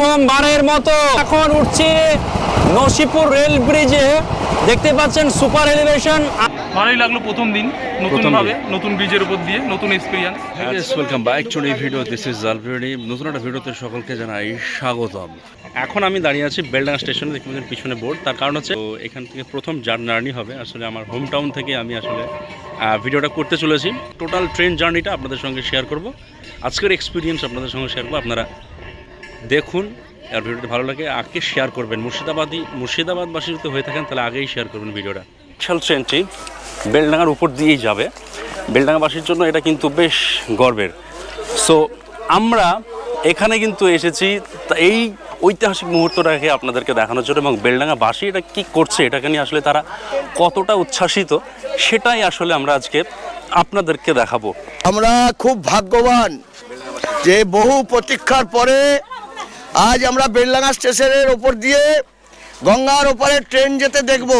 প্রথমবারের মতো এখন উঠছি নসিপুর রেল ব্রিজে। দেখতে পাচ্ছেন সুপার এলিভেশন। ভালোই লাগল প্রথম দিন নতুন ভাবে নতুন ব্রিজের উপর দিয়ে নতুন experience welcome back to video this is জালভিডি নতুন একটা ভিডিওতে সকলকে জানাই স্বাগতম। এখন আমি দাঁড়িয়ে আছি বেলডাঙ্গা স্টেশনে দেখতে পাচ্ছেন পিছনে বোর্ড। তার কারণ হচ্ছে তো এখান থেকে প্রথম জার্নি হবে। আসলে আমার হোম টাউন থেকে আমি আসলে ভিডিওটা করতে চলেছি। টোটাল ট্রেন জার্নিটা আপনাদের সঙ্গে শেয়ার করব। আজকের এক্সপিরিয়েন্স আপনাদের সঙ্গে শেয়ার করব। আপনারা দেখুন আর ভিডিওটা ভালো লাগে আগে শেয়ার করবেন। মুর্শিদাবাদী মুর্শিদাবাদবাসী যদি হয়ে থাকেন তাহলে আগেই শেয়ার করবেন ভিডিওটা। বিশাল ট্রেনটি বেলডাঙ্গার উপর দিয়েই যাবে। বেলডাঙ্গাবাসীর জন্য এটা কিন্তু বেশ গর্বের। সো আমরা এখানে কিন্তু এসেছি তা এই ঐতিহাসিক মুহূর্তটাকে আপনাদেরকে দেখানোর জন্য এবং বেলডাঙ্গাবাসী এটা কী করছে এটাকে নিয়ে আসলে তারা কতটা উচ্ছ্বাসিত সেটাই আসলে আমরা আজকে আপনাদেরকে দেখাবো। আমরা খুব ভাগ্যবান যে বহু প্রতীক্ষার পরে আজ আমরা বেলডাঙ্গা স্টেশনের ওপর দিয়ে গঙ্গার ওপারে ট্রেন যেতে দেখব।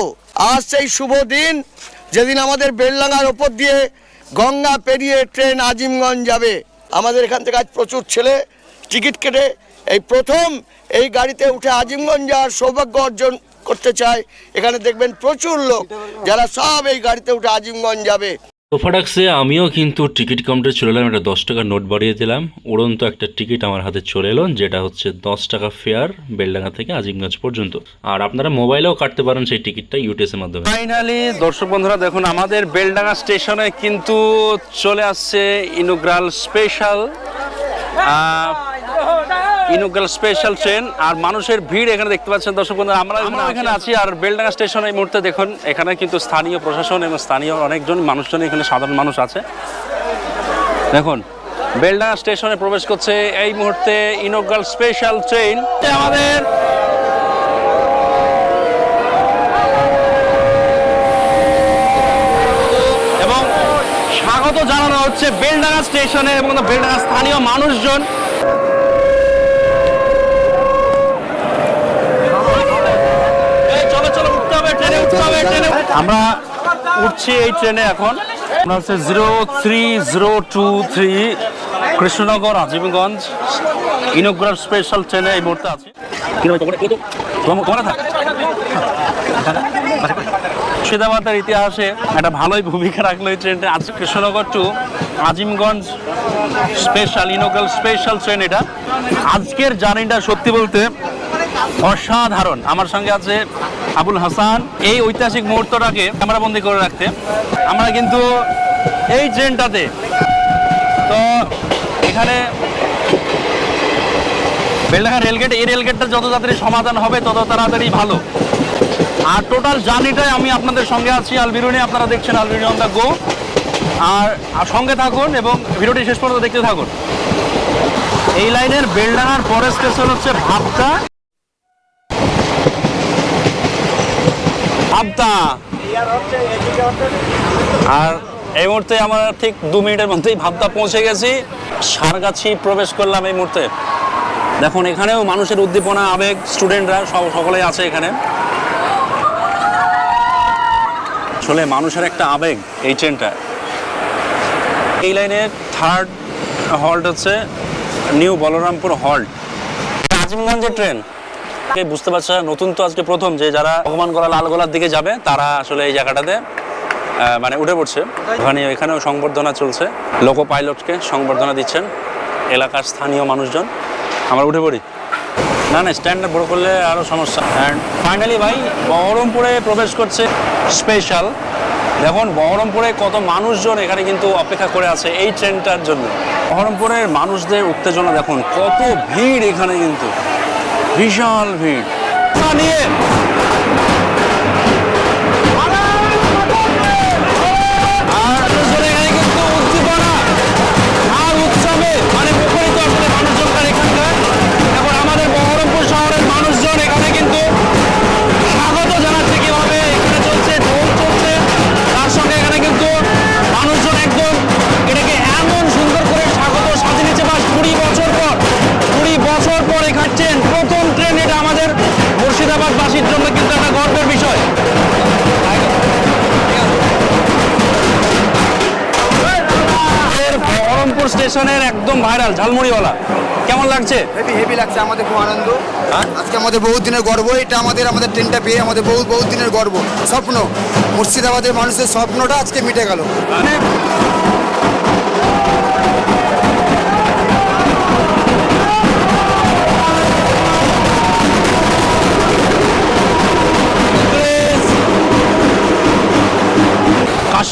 আজ সেই শুভ দিন, যেদিন আমাদের বেলডাঙ্গার ওপর দিয়ে গঙ্গা পেরিয়ে ট্রেন আজিমগঞ্জ যাবে। আমাদের এখান থেকে আজ প্রচুর ছেলে টিকিট কেটে এই প্রথম এই গাড়িতে উঠে আজিমগঞ্জ যাওয়ার সৌভাগ্য অর্জন করতে চায়। এখানে দেখবেন প্রচুর লোক যারা সব এই গাড়িতে উঠে আজিমগঞ্জ যাবে। সোফাডাক্সে আমিও কিন্তু টিকিট কাউন্টারে চলে এলাম, একটা দশ টাকার নোট বাড়িয়ে দিলাম। উড়ন্ত একটা টিকিট আমার হাতে চলে এলো, যেটা হচ্ছে দশ টাকা ফেয়ার বেলডাঙ্গা থেকে আজিমগঞ্জ পর্যন্ত। আর আপনারা মোবাইলেও কাটতে পারেন সেই টিকিটটা ইউটিএস এর মাধ্যমে। ফাইনালি, দর্শক বন্ধুরা, দেখুন, আমাদের বেলডাঙ্গা স্টেশনে কিন্তু চলে আসছে inaugural special. Inaugural special train আর মানুষের ভিড় এখানে দেখতে পাচ্ছেন। দর্শক বন্ধুরা আমরা আমরা এখানে আছি। আর বেলডাঙ্গা স্টেশন এই মুহূর্তে দেখুন এখানে কিন্তু স্থানীয় প্রশাসন এবং স্থানীয় অনেকজন মানুষজন এখানে সাধারণ মানুষ আছে। দেখুন বেলডাঙ্গা স্টেশনে প্রবেশ করছে এই মুহূর্তে ইনোগ্রাল স্পেশাল ট্রেন আমাদের এবং স্বাগত জানানো হচ্ছে বেলডাঙ্গা স্টেশনে এবং বেলডাঙ্গা স্থানীয় মানুষজন এই চলো চলো উঠতে হবে ট্রেনে উঠতে হবে ট্রেনে আমরা উঠছি এই ট্রেনে এখন। আমরা হচ্ছে zero three, zero two three, Krishnanagar, Azimganj. Inaugural special ট্রেনে এই মুহূর্তে আছি। মুর্শিদাবাদের ইতিহাসে একটা ভালোই ভূমিকা রাখল এই ট্রেনটা। আজ Krishnanagar to Azimganj special, inaugural special train এটা। আজকের জার্নিটা সত্যি বলতে অসাধারণ। আমার সঙ্গে আছে আবুল হাসান, এই ঐতিহাসিক মুহূর্তটাকে ক্যামেরাবন্দি করে রাখতে। আমরা কিন্তু এই ট্রেনটাতে, তো এখানে বেলডাঙ্গা রেলগেট, এই রেলগেটটা যত তাড়াতাড়ি সমাধান হবে, তত তাড়াতাড়ি ভালো। আর টোটাল জার্নিটাই আমি আপনাদের সঙ্গে আছি আলবিরুনি আপনারা দেখছেন আলবিরুনি অন দ্য গো আর সঙ্গে থাকুন এবং ভিডিওটি শেষ পর্যন্ত দেখতে থাকুন। এই লাইনের বেলডাঙ্গার পরের স্টেশন হচ্ছে ভাবতা ভাবতা। আর এই মুহূর্তে আমার ঠিক দু মিনিটের মধ্যেই ভাবতা পৌঁছে গেছি। সারগাছি প্রবেশ করলাম এই মুহূর্তে। দেখুন, এখানেও মানুষের উদ্দীপনা, আবেগ, স্টুডেন্টরা সব সকলেই আছে এখানে। আসলে মানুষের একটা আবেগ এই ট্রেনটা। এই লাইনের থার্ড হল্ট হচ্ছে নিউ বলরামপুর হল্ট। আজিমগঞ্জের ট্রেন। বুঝতে পারছে নতুন তো আজকে প্রথম যে যারা ভগবান করা লালগোলার দিকে যাবে, তারা আসলে এই জায়গাটাতে মানে উঠে পড়ছে। ওখানে, এখানেও সংবর্ধনা চলছে। লোকো পাইলটকে সংবর্ধনা দিচ্ছেন এলাকার স্থানীয় মানুষজন। আমরা উঠে পড়ি। না না স্ট্যান্ডটা বড় করলে আরও সমস্যা। অ্যান্ড ফাইনালি ভাই, বহরমপুরে প্রবেশ করছে স্পেশাল দেখুন, বহরমপুরে কত মানুষজন এখানে কিন্তু অপেক্ষা করে আছে এই ট্রেনটার জন্য। বহরমপুরের মানুষদের উত্তেজনা দেখুন, কত ভিড় এখানে কিন্তু। বিশাল ভিড় নিয়ে স্টেশনের একদম ভাইরাল ঝালমুড়িওয়ালা। কেমন লাগছে? হেভি হেভি লাগছে আমাদের খুব আনন্দ। আজকে আমাদের বহুত দিনের গর্ব এটা আমাদের আমাদের ট্রেনটা পেয়ে আমাদের বহুত বহুত দিনের গর্ব। স্বপ্ন মুর্শিদাবাদের মানুষের স্বপ্নটা আজকে মিটে গেল।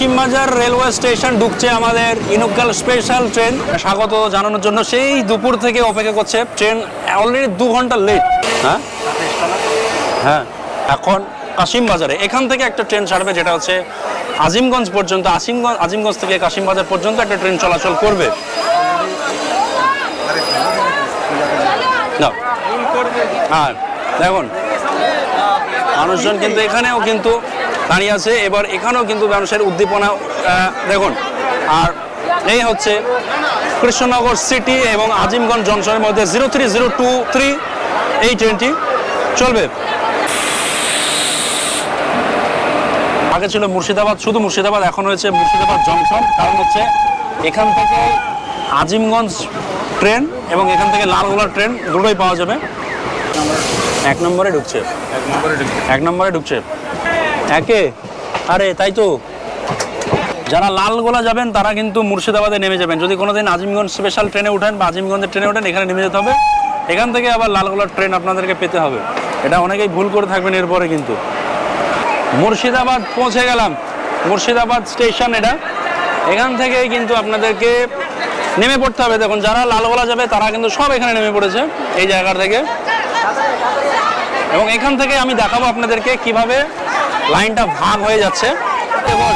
কাশিমবাজার রেলওয়ে স্টেশন ঢুকছে আমাদের ইনুকাল স্পেশাল ট্রেন। স্বাগত জানানোর জন্য। সেই দুপুর থেকে অপেক্ষা করছে ট্রেন। অলরেডি দু ঘণ্টা লেট হ্যাঁ? হ্যাঁ। এখন কাশিমবাজারে। এখান থেকে একটা ট্রেন ছাড়বে, যেটা হচ্ছে আজিমগঞ্জ পর্যন্ত। আসিমগঞ্জ আজিমগঞ্জ থেকে কাশিমবাজার পর্যন্ত একটা ট্রেন চলাচল করবে। না হ্যাঁ। দেখুন। মানুষজন কিন্তু এখানেও কিন্তু দাঁড়িয়ে আছে। এবার এখানেও কিন্তু মানুষের উদ্দীপনা দেখুন, আর এই হচ্ছে কৃষ্ণনগর সিটি এবং আজিমগঞ্জ জংশনের মধ্যে zero three zero two three এই ট্রেনটি চলবে। আগে ছিল মুর্শিদাবাদ, শুধু মুর্শিদাবাদ, এখন হয়েছে মুর্শিদাবাদ জংশন। কারণ হচ্ছে এখান থেকে আজিমগঞ্জ ট্রেন এবং এখান থেকে লালগোলা ট্রেন দুটোই পাওয়া যাবে। এক নম্বরে ঢুকছে। এক নম্বরে ঢুকছে। একে আরে, তাই তো। যারা লালগোলা যাবেন, তারা কিন্তু মুর্শিদাবাদে নেমে যাবেন। যদি কোনোদিন আজিমগঞ্জ স্পেশাল ট্রেনে উঠেন বা আজিমগঞ্জের ট্রেনে উঠেন এখানে নেমে যেতে হবে। এখান থেকে আবার লালগোলার ট্রেন আপনাদেরকে পেতে হবে। এটা অনেকেই ভুল করে থাকবেন এরপরে কিন্তু। মুর্শিদাবাদ পৌঁছে গেলাম। মুর্শিদাবাদ স্টেশন এটা। এখান থেকেই কিন্তু আপনাদেরকে নেমে পড়তে হবে। দেখুন, যারা লালগোলা যাবে, তারা কিন্তু সব এখানে নেমে পড়েছে, এই জায়গা থেকে। এবং এখান থেকে আমি দেখাবো আপনাদেরকে কীভাবে লাইনটা ভাগ হয়ে যাচ্ছে। এবং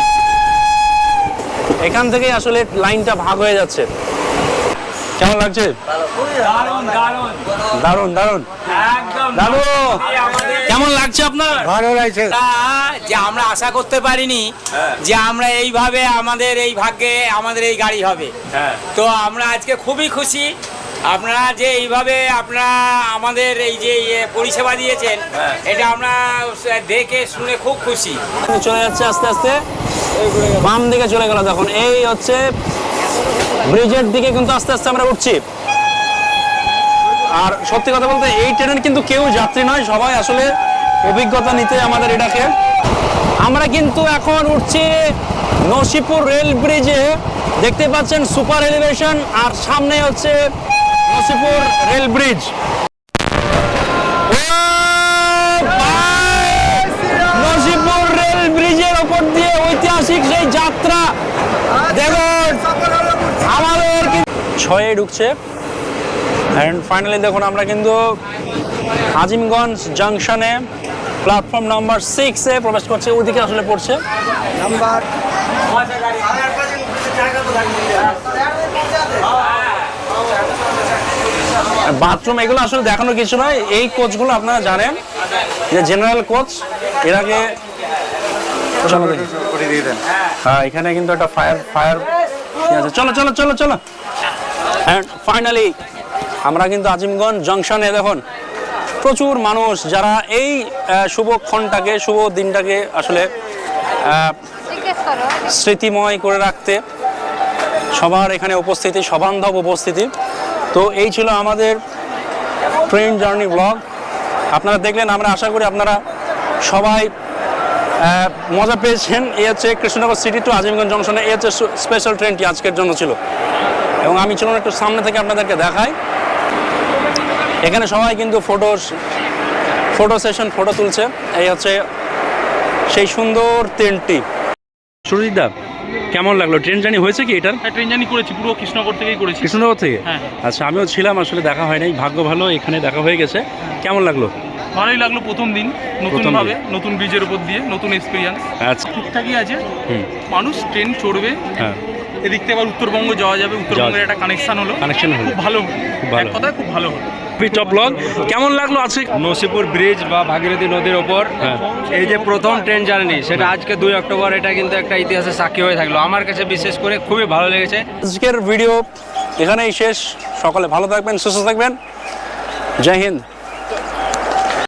এখান থেকেই আসলে লাইনটা ভাগ হয়ে যাচ্ছে। কেমন লাগছে? দারুণ দারুণ দারুণ কেমন লাগছে আপনার? ভালো লাগছে। যে আমরা আশা করতে পারিনি যে আমরা এইভাবে আমাদের এই ভাগ্যে আমাদের এই গাড়ি হবে। তো আমরা আজকে খুবই খুশি। আপনারা যে এইভাবে আপনারা আমাদের এই যে ইয়ে পরিষেবা দিয়েছেন এটা আমরা দেখে শুনে খুব খুশি। চলে যাচ্ছে আস্তে আস্তে। বাম দিকে চলে গেল দেখুন এই হচ্ছে ব্রিজের দিকে কিন্তু আস্তে আস্তে আমরা উঠছি। আর সত্যি কথা বলতে এই ট্রেনের কিন্তু কেউ যাত্রী নয় সবাই আসলে অভিজ্ঞতা নিতে আমাদের এটাকে। আমরা কিন্তু এখন উঠছি নসিপুর রেল ব্রিজে। দেখতে পাচ্ছেন সুপার এলিভেশন আর সামনে হচ্ছে Nasipur rail bridge. Nasipur rail ব্রিজের ওপর দিয়ে ঐতিহাসিক সেই যাত্রা। দেখুন আমাদের ছয়ে ঢুকছে। অ্যান্ড ফাইনালি দেখুন, আমরা কিন্তু আজিমগঞ্জ জাংশনে প্ল্যাটফর্ম নাম্বার সিক্সে প্রবেশ করছে। ওদিকে আসলে পড়ছে। বাথরুম এগুলো আসলে দেখানোর কিছু নয়। এই কোচগুলো আপনারা জানেন যে জেনারেল কোচ এর আগে হ্যাঁ এখানে কিন্তু একটা ফায়ার ফায়ার আছে। চলো চলো চলো চলো। অ্যান্ড ফাইনালি আমরা কিন্তু আজিমগঞ্জ জংশনে দেখুন প্রচুর মানুষ যারা এই আহ, শুভ ক্ষণটাকে শুভ দিনটাকে আসলে স্মৃতিময় করে রাখতে সবার এখানে উপস্থিতি সবান্ধব উপস্থিতি। তো এই ছিল আমাদের ট্রেন জার্নি ব্লগ আপনারা দেখলেন, আমরা আশা করি আপনারা সবাই মজা পেয়েছেন। এই হচ্ছে কৃষ্ণনগর সিটি টু আজিমগঞ্জ জংশনে এই হচ্ছে স্পেশাল ট্রেনটি আজকের জন্য ছিল। এবং আমি চলুন একটু সামনে থেকে আপনাদেরকে দেখাই। এখানে সবাই কিন্তু ফটো ফটো সেশন ফটো তুলছে। এই হচ্ছে সেই সুন্দর ট্রেনটি সুরজিৎদা কেমন লাগল? ট্রেন জার্নি হয়েছে কি এটার? হ্যাঁ ট্রেন জার্নি করেছি পুরো কৃষ্ণনগর থেকেই করেছি। কৃষ্ণনগর থেকে? হ্যাঁ। আচ্ছা আমিও ছিলাম আসলে দেখা হয় নাই। ভাগ্য ভালো এখানে দেখা হয়ে গেছে। কেমন লাগল? ভালোই লাগল প্রথম দিন নতুন ভাবে নতুন ব্রিজের উপর দিয়ে নতুন এক্সপিরিয়েন্স আচ্ছা। ঠিকঠাকই আছে। মানুষ ট্রেন চড়বে। হ্যাঁ। এদিক থেকে আবার উত্তরবঙ্গ যাওয়া যাবে। উত্তরবঙ্গের একটা কানেকশন হলো। কানেকশন হলো। ভালো। খুব ভালো। কথায় খুব ভালো হলো। টপ ব্লগ কেমন লাগল আজকে? নসিপুর ব্রিজ বা ভাগীরথী নদীর ওপর। হ্যাঁ। এই যে প্রথম ট্রেন জার্নি সেটা আজকে দুই অক্টোবর এটা কিন্তু একটা ইতিহাসের সাক্ষী হয়ে থাকল। আমার কাছে বিশেষ করে খুবই ভালো লেগেছে। আজকের ভিডিও এখানেই শেষ। সকলে ভালো থাকবেন সুস্থ থাকবেন। জয় হিন্দ।